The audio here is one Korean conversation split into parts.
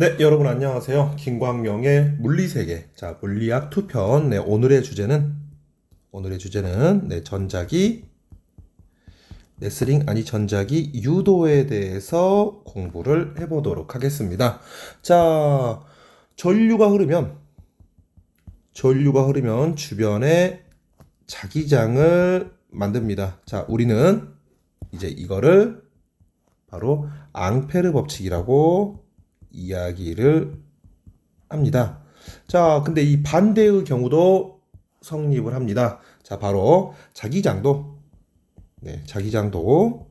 네, 여러분 안녕하세요. 김광명의 물리세계. 자, 물리학 2편. 네, 오늘의 주제는 오늘의 주제는 네, 전자기 레슬링 아니 전자기 유도에 대해서 공부를 해 보도록 하겠습니다. 자, 전류가 흐르면 전류가 흐르면 주변에 자기장을 만듭니다. 자, 우리는 이제 이거를 바로 앙페르 법칙이라고 이야기를 합니다. 자, 근데 이 반대의 경우도 성립을 합니다. 자, 바로 자기장도, 네, 자기장도,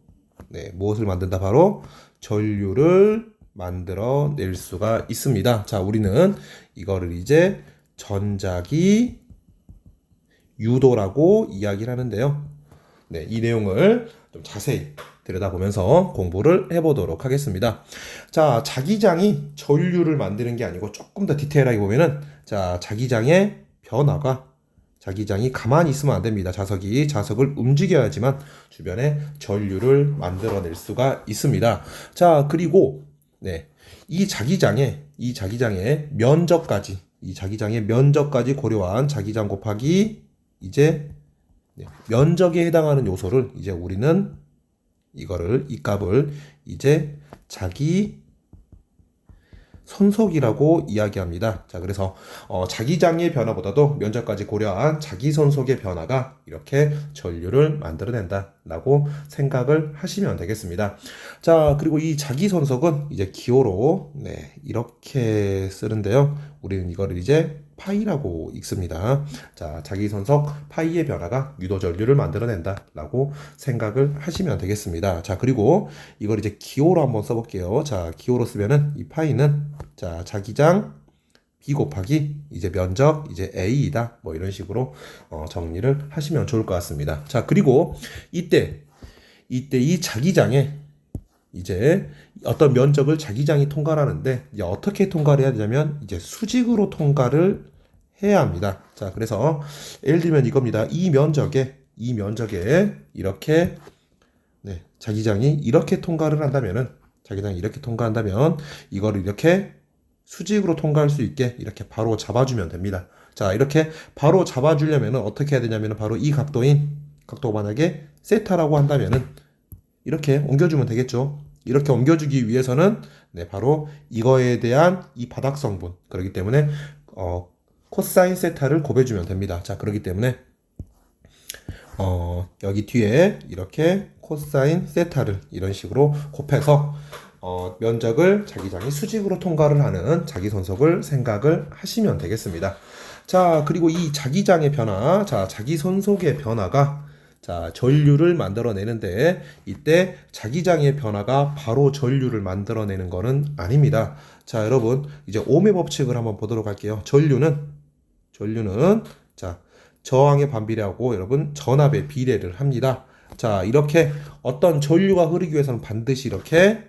네, 무엇을 만든다? 바로 전류를 만들어 낼 수가 있습니다. 자, 우리는 이거를 이제 전자기 유도라고 이야기를 하는데요. 네, 이 내용을 좀 자세히 들여다보면서 공부를 해보도록 하겠습니다. 자, 자기장이 전류를 만드는 게 아니고 조금 더 디테일하게 보면은 자, 자기장의 변화가 자기장이 가만히 있으면 안 됩니다. 자석이 자석을 움직여야지만 주변에 전류를 만들어낼 수가 있습니다. 자, 그리고 네. 이 자기장의 이 자기장의 면적까지 이 자기장의 면적까지 고려한 자기장 곱하기 이제 네, 면적에 해당하는 요소를 이제 우리는 이거를 이 값을 이제 자기 선속이라고 이야기합니다. 자, 그래서 어, 자기장의 변화보다도 면적까지 고려한 자기 선속의 변화가 이렇게 전류를 만들어낸다라고 생각을 하시면 되겠습니다. 자, 그리고 이 자기 선속은 이제 기호로 네, 이렇게 쓰는데요. 우리는 이거를 이제 파이라고 읽습니다. 자, 자기 선석 파이의 변화가 유도 전류를 만들어낸다라고 생각을 하시면 되겠습니다. 자, 그리고 이걸 이제 기호로 한번 써볼게요. 자, 기호로 쓰면은 이 파이는 자, 자기장 B 곱하기 이제 면적 이제 A이다. 뭐 이런 식으로 어, 정리를 하시면 좋을 것 같습니다. 자, 그리고 이때 이때 이 자기장에 이제 어떤 면적을 자기장이 통과를 하는데 이제 어떻게 통과를 해야 되냐면 이제 수직으로 통과를 해야 합니다. 자, 그래서 예를 들면 이겁니다. 이 면적에 이 면적에 이렇게 네, 자기장이 이렇게 통과를 한다면은 자기장이 이렇게 통과한다면 이거를 이렇게 수직으로 통과할 수 있게 이렇게 바로 잡아주면 됩니다. 자, 이렇게 바로 잡아주려면 어떻게 해야 되냐면 바로 이 각도인 각도가 만약에 세타라고 한다면은 이렇게 옮겨주면 되겠죠. 이렇게 옮겨주기 위해서는 네, 바로 이거에 대한 이 바닥 성분 그렇기 때문에 어, 코사인 세타를 곱해주면 됩니다. 자, 그렇기 때문에 어, 여기 뒤에 이렇게 코사인 세타를 이런 식으로 곱해서 어, 면적을 자기장이 수직으로 통과를 하는 자기 선속을 생각을 하시면 되겠습니다. 자, 그리고 이 자기장의 변화, 자, 자기 선속의 변화가 자, 전류를 만들어내는데 이때 자기장의 변화가 바로 전류를 만들어내는 것은 아닙니다. 자, 여러분 이제 오음의 법칙을 한번 보도록 할게요. 전류는 전류는 자, 저항의 반비례하고 여러분 전압의 비례를 합니다. 자, 이렇게 어떤 전류가 흐르기 위해서는 반드시 이렇게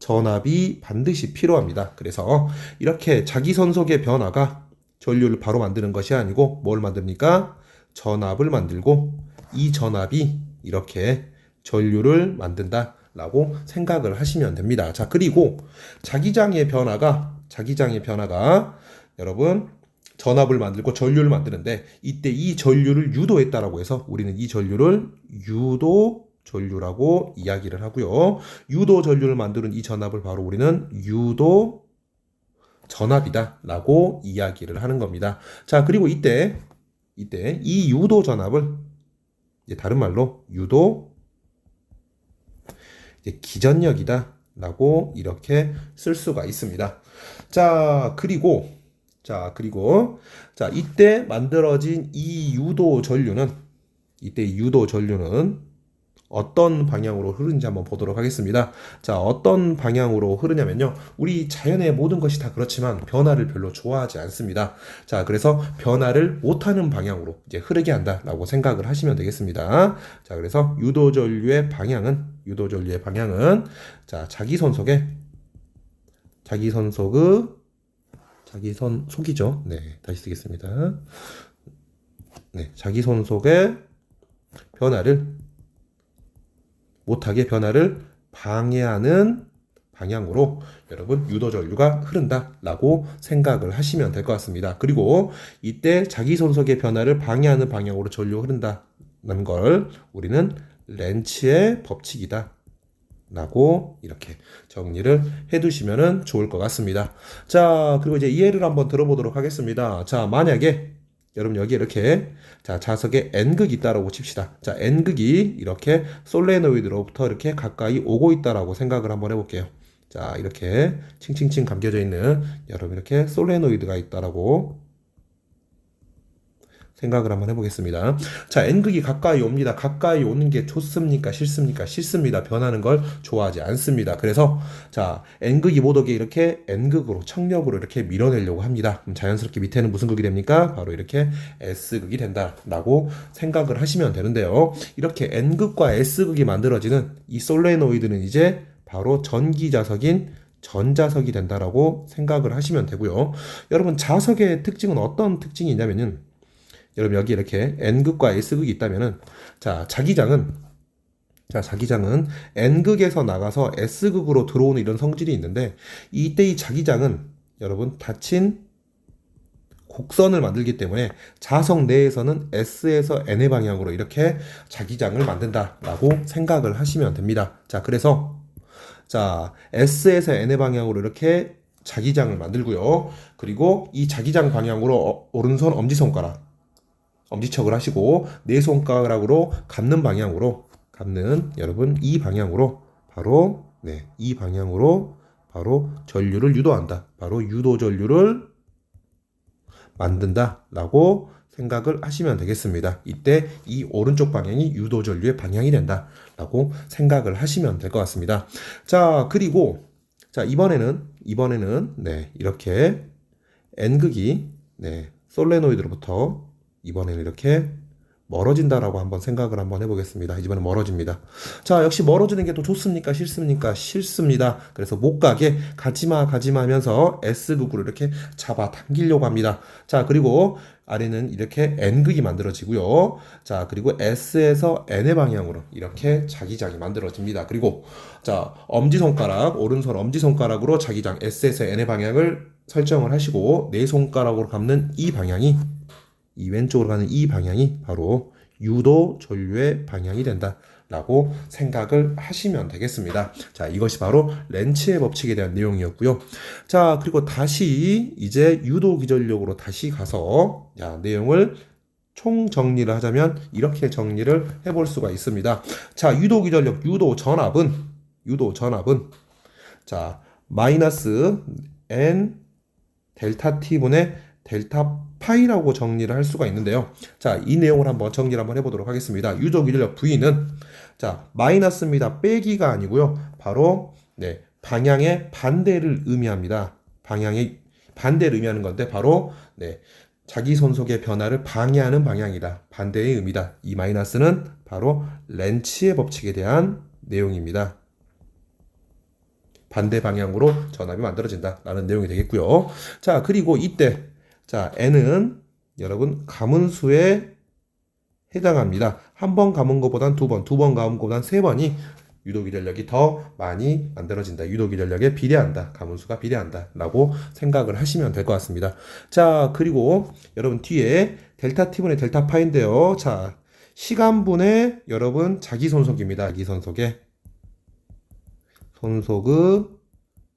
전압이 반드시 필요합니다. 그래서 이렇게 자기 선속의 변화가 전류를 바로 만드는 것이 아니고 뭘 만듭니까? 전압을 만들고 이 전압이 이렇게 전류를 만든다라고 생각을 하시면 됩니다. 자, 그리고 자기장의 변화가 자기장의 변화가 여러분 전압을 만들고 전류를 만드는데 이때 이 전류를 유도했다라고 해서 우리는 이 전류를 유도 전류라고 이야기를 하고요. 유도 전류를 만드는 이 전압을 바로 우리는 유도 전압이다라고 이야기를 하는 겁니다. 자, 그리고 이때 이때 이 유도 전압을 이제 다른 말로 유도 이제 기전력이다 라고 이렇게 쓸 수가 있습니다. 자, 그리고 자, 그리고 자, 이때 만들어진 이 유도 전류는 이때 유도 전류는 어떤 방향으로 흐르는지 한번 보도록 하겠습니다. 자, 어떤 방향으로 흐르냐면요. 우리 자연의 모든 것이 다 그렇지만 변화를 별로 좋아하지 않습니다. 자, 그래서 변화를 못하는 방향으로 이제 흐르게 한다라고 생각을 하시면 되겠습니다. 자, 그래서 유도전류의 방향은, 유도전류의 방향은, 자, 자기 선속의, 자기 선속의, 자기 선속이죠. 네, 다시 쓰겠습니다. 네, 자기 선속의 변화를 못하게 변화를 방해하는 방향으로 여러분 유도 전류가 흐른다라고 생각을 하시면 될 것 같습니다. 그리고 이때 자기 손속의 변화를 방해하는 방향으로 전류가 흐른다는 걸 우리는 렌치의 법칙이다. 라고 이렇게 정리를 해 두시면 좋을 것 같습니다. 자, 그리고 이제 이해를 한번 들어보도록 하겠습니다. 자, 만약에 여러분 여기 이렇게 자 자석에 n극이 있다라고 칩시다. 자 n극이 이렇게 솔레노이드로부터 이렇게 가까이 오고 있다라고 생각을 한번 해볼게요. 자 이렇게 칭칭칭 감겨져 있는 여러분 이렇게 솔레노이드가 있다라고 생각을 한번 해보겠습니다. 자, N극이 가까이 옵니다. 가까이 오는 게 좋습니까? 싫습니까? 싫습니다. 변하는 걸 좋아하지 않습니다. 그래서, 자, N극이 못 오게 이렇게 N극으로, 청력으로 이렇게 밀어내려고 합니다. 그럼 자연스럽게 밑에는 무슨 극이 됩니까? 바로 이렇게 S극이 된다라고 생각을 하시면 되는데요. 이렇게 N극과 S극이 만들어지는 이 솔레노이드는 이제 바로 전기 자석인 전자석이 된다라고 생각을 하시면 되고요. 여러분, 자석의 특징은 어떤 특징이 있냐면은 여러분 여기 이렇게 n극과 s극이 있다면은 자 자기장은 자 자기장은 n극에서 나가서 s극으로 들어오는 이런 성질이 있는데 이때 이 자기장은 여러분 닫힌 곡선을 만들기 때문에 자석 내에서는 S에서 N의 방향으로 이렇게 자기장을 만든다라고 생각을 하시면 됩니다. 자, 그래서 자, S에서 N의 방향으로 이렇게 자기장을 만들고요. 그리고 이 자기장 방향으로 어, 오른손 엄지손가락 엄지척을 하시고 네 손가락으로 감는 방향으로 감는 여러분 이 방향으로 바로 네, 이 방향으로 바로 전류를 유도한다. 바로 유도 전류를 만든다라고 생각을 하시면 되겠습니다. 이때 이 오른쪽 방향이 유도 전류의 방향이 된다라고 생각을 하시면 될 것 같습니다. 자, 그리고 자, 이번에는 이번에는 네, 이렇게 N극이 네, 솔레노이드로부터 이번에는 이렇게 멀어진다라고 한번 생각을 한번 해보겠습니다. 이번엔 멀어집니다. 자, 역시 멀어지는 게 또 좋습니까? 싫습니까? 싫습니다. 그래서 못 가게 가지마, 가지마 하면서 S극으로 이렇게 잡아 당기려고 합니다. 자, 그리고 아래는 이렇게 N극이 만들어지고요. 자, 그리고 S에서 N의 방향으로 이렇게 자기장이 만들어집니다. 그리고 자, 엄지손가락, 오른손 엄지손가락으로 자기장 S에서 N의 방향을 설정을 하시고 네 손가락으로 감는 이 방향이 이 왼쪽으로 가는 이 방향이 바로 유도 전류의 방향이 된다 라고 생각을 하시면 되겠습니다. 자, 이것이 바로 렌치의 법칙에 대한 내용이었고요. 자, 그리고 다시 이제 유도 기전력으로 다시 가서 야, 내용을 총 정리를 하자면 이렇게 정리를 해볼 수가 있습니다. 자, 유도 기전력, 유도 전압은 유도 전압은 자 마이너스 n 델타 t분의 델타 파이라고 정리를 할 수가 있는데요. 자, 이 내용을 한번 정리를 한번 해보도록 하겠습니다. 유도 기전력 V는 자 마이너스입니다. 빼기가 아니고요. 바로 네 방향의 반대를 의미합니다. 방향의 반대를 의미하는 건데 바로 네 자기 손속의 변화를 방해하는 방향이다. 반대의 의미다. 이 마이너스는 바로 렌치의 법칙에 대한 내용입니다. 반대 방향으로 전압이 만들어진다라는 내용이 되겠고요. 자, 그리고 이때 자, n은 여러분 가문수에 해당합니다. 한 번 감은 것보단 두 번, 두 번 감은 것보단 세 번이 유도기 전력이 더 많이 만들어진다. 유도기 전력에 비례한다. 가문수가 비례한다. 라고 생각을 하시면 될 것 같습니다. 자, 그리고 여러분 뒤에 델타 t분의 델타 파인데요. 자, 시간분의 여러분 자기 손속입니다. 자기 손속의 손속의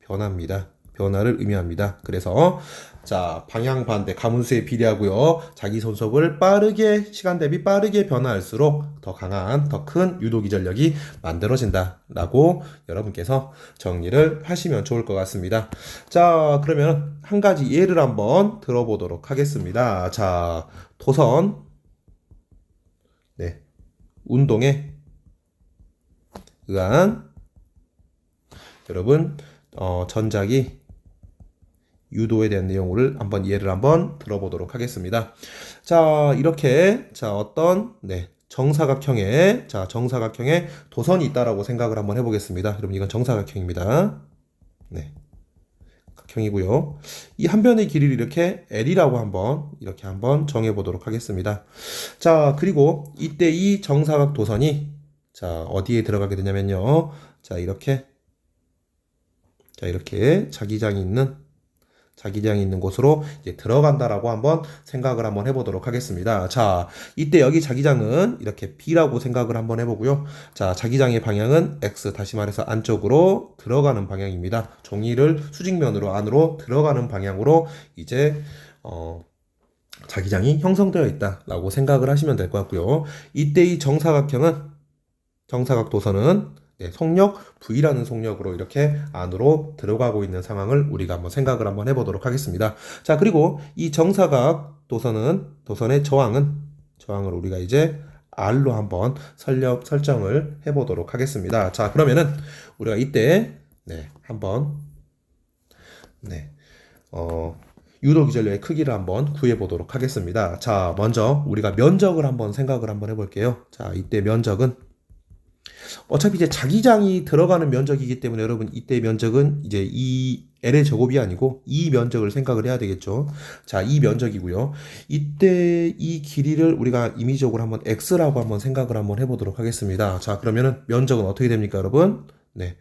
변화입니다. 변화를 의미합니다. 그래서 자 방향 반대 가문수에 비례하고요. 자기 손속을 빠르게 시간 대비 빠르게 변화할수록 더 강한 더 큰 유도기 전력이 만들어진다라고 여러분께서 정리를 하시면 좋을 것 같습니다. 자 그러면 한 가지 예를 한번 들어보도록 하겠습니다. 자 도선 네 운동에 의한 여러분 어, 전작이 유도에 대한 내용을 한번 예를 한번 들어보도록 하겠습니다. 자, 이렇게 자, 어떤 네, 정사각형의 자, 정사각형의 도선이 있다라고 생각을 한번 해 보겠습니다. 여러분 이건 정사각형입니다. 네. 각형이고요. 이 한 변의 길이를 이렇게 L이라고 한번 이렇게 한번 정해 보도록 하겠습니다. 자, 그리고 이때 이 정사각 도선이 자, 어디에 들어가게 되냐면요. 자, 이렇게 자, 이렇게 자기장이 있는 자기장이 있는 곳으로 이제 들어간다라고 한번 생각을 한번 해보도록 하겠습니다. 자, 이때 여기 자기장은 이렇게 B라고 생각을 한번 해보고요. 자, 자기장의 방향은 X, 다시 말해서 안쪽으로 들어가는 방향입니다. 종이를 수직면으로 안으로 들어가는 방향으로 이제, 어, 자기장이 형성되어 있다라고 생각을 하시면 될 것 같고요. 이때 이 정사각형은, 정사각 도선은 네, 속력 V라는 속력으로 이렇게 안으로 들어가고 있는 상황을 우리가 한번 생각을 한번 해보도록 하겠습니다. 자, 그리고 이 정사각 도선은 도선의 저항은 저항을 우리가 이제 R로 한번 설력 설정을 해보도록 하겠습니다. 자, 그러면은 우리가 이때 네, 한번 네, 어. 유도 기전류의 크기를 한번 구해 보도록 하겠습니다. 자, 먼저 우리가 면적을 한번 생각을 한번 해볼게요. 자, 이때 면적은 어차피 이제 자기장이 들어가는 면적이기 때문에 여러분 이때 면적은 이제 이 L의 제곱이 아니고 이 면적을 생각을 해야 되겠죠. 자, 이 면적이고요. 이때 이 길이를 우리가 임의적으로 한번 X라고 한번 생각을 한번 해보도록 하겠습니다. 자, 그러면은 면적은 어떻게 됩니까, 여러분? 네.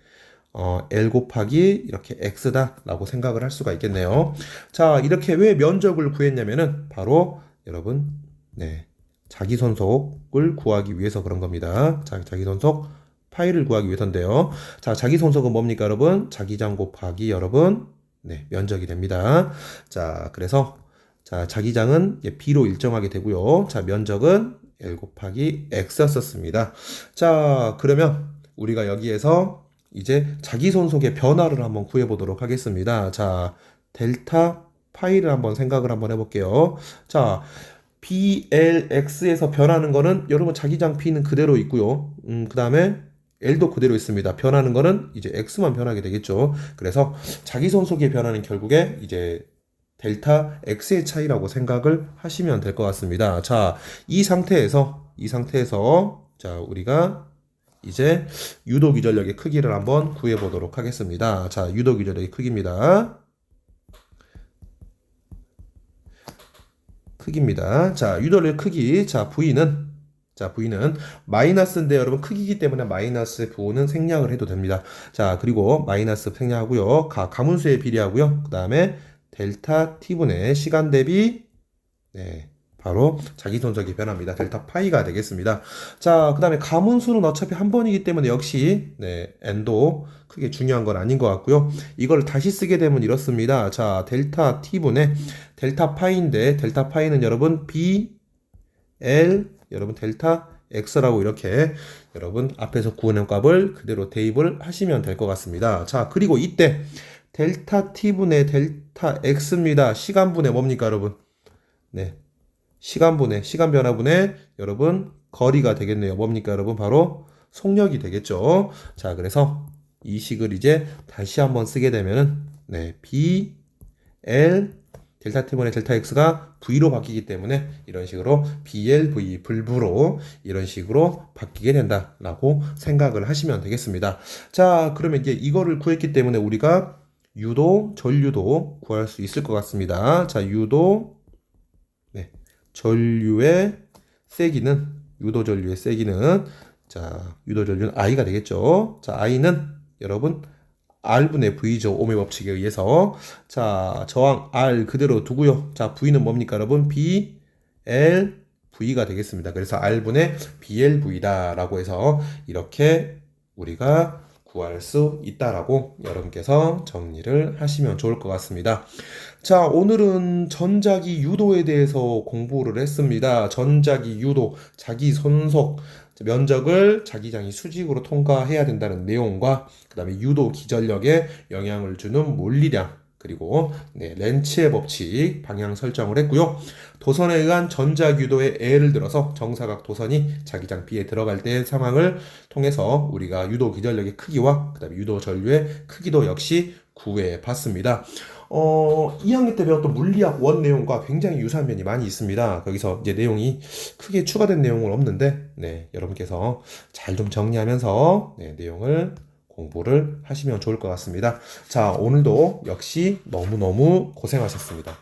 어, L 곱하기 이렇게 X다라고 생각을 할 수가 있겠네요. 자, 이렇게 왜 면적을 구했냐면은 바로 여러분, 네. 자기 손속을 구하기 위해서 그런 겁니다. 자, 자기 손속 파이를 구하기 위해서인데요. 자, 자기 손속은 뭡니까, 여러분? 자기장 곱하기 여러분, 네, 면적이 됩니다. 자, 그래서 자, 자기장은 예, B로 일정하게 되고요. 자, 면적은 L 곱하기 X였었습니다. 자, 그러면 우리가 여기에서 이제 자기 손속의 변화를 한번 구해 보도록 하겠습니다. 자, 델타 파이를 한번 생각을 한번 해 볼게요. 자, BLX에서 변하는 거는 여러분 자기장 P는 그대로 있고요. 음, 그 다음에 L도 그대로 있습니다. 변하는 거는 이제 X만 변하게 되겠죠. 그래서 자기 손속의 변화는 결국에 이제 델타 X의 차이라고 생각을 하시면 될 것 같습니다. 자, 이 상태에서, 이 상태에서, 자, 우리가 이제 유도 기전력의 크기를 한번 구해 보도록 하겠습니다. 자, 유도 기전력의 크기입니다. 크기입니다. 자, 유도의 크기. 자, V는 자, V는 마이너스인데 여러분 크기이기 때문에 마이너스 부호는 생략을 해도 됩니다. 자, 그리고 마이너스 생략하고요. 가, 가문수에 비례하고요. 그 다음에 델타 T분의 시간 대비 네, 바로 자기 손적이 변합니다. 델타 파이가 되겠습니다. 자, 그 다음에 가문수는 어차피 한 번이기 때문에 역시 네, n도 크게 중요한 건 아닌 것 같고요. 이걸 다시 쓰게 되면 이렇습니다. 자, 델타 t분의 델타 파이인데 델타 파이는 여러분 b l 여러분 델타 x라고 이렇게 여러분 앞에서 구하는 값을 그대로 대입을 하시면 될 것 같습니다. 자, 그리고 이때 델타 t분의 델타 x입니다. 시간분의 뭡니까, 여러분? 네. 시간분의 시간 변화분의 여러분 거리가 되겠네요. 뭡니까, 여러분? 바로 속력이 되겠죠. 자, 그래서 이 식을 이제 다시 한번 쓰게 되면은 네, b l 델타 t분의 델타 x가 v로 바뀌기 때문에 이런 식으로 blv 불부로 이런 식으로 바뀌게 된다라고 생각을 하시면 되겠습니다. 자, 그러면 이제 이거를 구했기 때문에 우리가 유도, 전류도 구할 수 있을 것 같습니다. 자, 유도, 네, 전류의 세기는 유도 전류의 세기는 자, 유도 전류는 I가 되겠죠. 자, I는 여러분 R분의 V죠. 오메 법칙에 의해서. 자, 저항 R 그대로 두고요. 자, V는 뭡니까, 여러분? B, L, V가 되겠습니다. 그래서 R분의 BLV다 라고 해서 이렇게 우리가 구할 수 있다라고 여러분께서 정리를 하시면 좋을 것 같습니다. 자, 오늘은 전자기 유도에 대해서 공부를 했습니다. 전자기 유도, 자기 손속, 면적을 자기장이 수직으로 통과해야 된다는 내용과 그 다음에 유도 기전력에 영향을 주는 물리량 그리고 네, 렌츠의 법칙 방향 설정을 했고요. 도선에 의한 전자규도의 예를 들어서 정사각 도선이 자기장 B에 들어갈 때의 상황을 통해서 우리가 유도 기전력의 크기와 그다음에 유도 전류의 크기도 역시 구해 봤습니다. 어, 2학년 때 배웠던 물리학 원 내용과 굉장히 유사한 면이 많이 있습니다. 거기서 이제 내용이 크게 추가된 내용은 없는데, 네, 여러분께서 잘 좀 정리하면서, 네, 내용을 공부를 하시면 좋을 것 같습니다. 자, 오늘도 역시 너무너무 고생하셨습니다.